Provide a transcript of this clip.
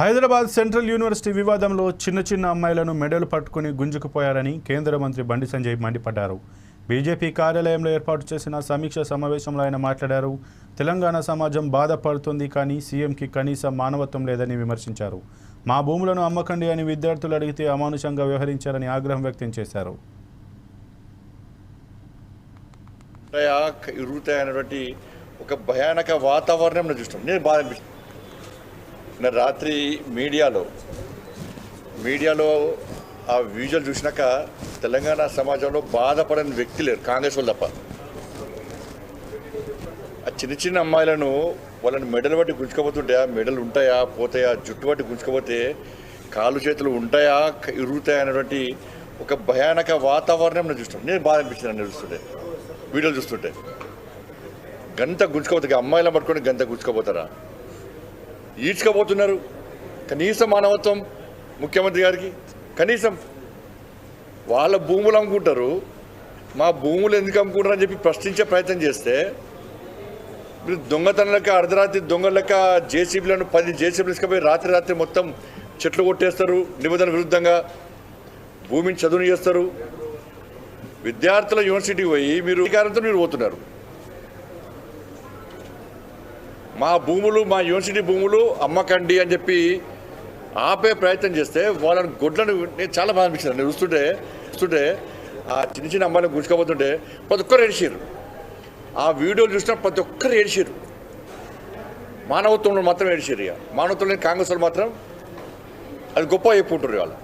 Hyderabad central university వివాదంలో చిన్న చిన్న అమ్మాయిలను మెడలు పట్టుకుని గుంజుకుపోయారని కేంద్ర మంత్రి బండి సంజయ్ మండిపడ్డారు. బీజేపీ కార్యాలయంలో ఏర్పాటు చేసిన సమీక్ష సమావేశంలో ఆయన మాట్లాడారు. తెలంగాణ సమాజం బాధపడుతుంది కానీ సీఎంకి కనీస మానవత్వం లేదని విమర్శించారు. మా భూములను అమ్మకండి అని విద్యార్థులు అడిగితే అమానుషంగా వ్యవహరించారని ఆగ్రహం వ్యక్తం చేశారు. ఒక భయానక వాతావరణం చూస్తాం నేను బాధ అనిపిస్తుంది. నేను రాత్రి మీడియాలో మీడియాలో ఆ విజువల్ చూసినాక తెలంగాణ సమాజంలో బాధపడని వ్యక్తి లేరు కాంగ్రెస్ వాళ్ళు తప్ప. ఆ చిన్న చిన్న అమ్మాయిలను వాళ్ళని మెడలు బట్టి గుంజుకోబోతుంటాయా మెడలు ఉంటాయా పోతాయా జుట్టు బట్టి గుంజుకపోతే కాళ్ళు చేతులు ఉంటాయా ఇరుగుతాయా అనేటువంటి ఒక భయానక వాతావరణం నేను చూస్తాను నేను బాధ అనిపించింది నేను చూస్తుంటే వీడియోలు చూస్తుంటే. గంత గుంజుకోపోతుంది అమ్మాయిలను పట్టుకొని గంత గుంజుకోపోతారా ఈడ్చుకోబోతున్నారు కనీసం మానవత్వం ముఖ్యమంత్రి గారికి కనీసం వాళ్ళ భూములు అమ్ముకుంటారు. మా భూములు ఎందుకు అమ్ముకుంటారు అని చెప్పి ప్రశ్నించే ప్రయత్నం చేస్తే మీరు దొంగతనం లెక్క అర్ధరాత్రి దొంగల లెక్క జేసీబీలను పది జేసీబీలు తీసుకుపోయి రాత్రి రాత్రి మొత్తం చెట్లు కొట్టేస్తారు నిబంధన విరుద్ధంగా భూమిని చదువుని చేస్తారు. విద్యార్థుల యూనివర్సిటీకి పోయి మీరు అధికారంతో మీరు పోతున్నారు. మా భూములు మా యూనివర్సిటీ భూములు అమ్మకండి అని చెప్పి ఆపే ప్రయత్నం చేస్తే వాళ్ళని గొడ్లను నేను చాలా బాధ అనిపించింది. నేను చూస్తుంటే చూస్తుంటే ఆ చిన్న చిన్న అమ్మాయిలను గుంజుకోబోతుంటే ప్రతి ఒక్కరు ఏడిచారు ఆ వీడియోలు చూసిన ప్రతి ఒక్కరు ఏడిచారు మానవత్వంలో మాత్రం ఏడిచారు ఇక. మానవత్వంలో కాంగ్రెస్ వాళ్ళు మాత్రం అది గొప్ప చెప్పుకుంటారు వాళ్ళు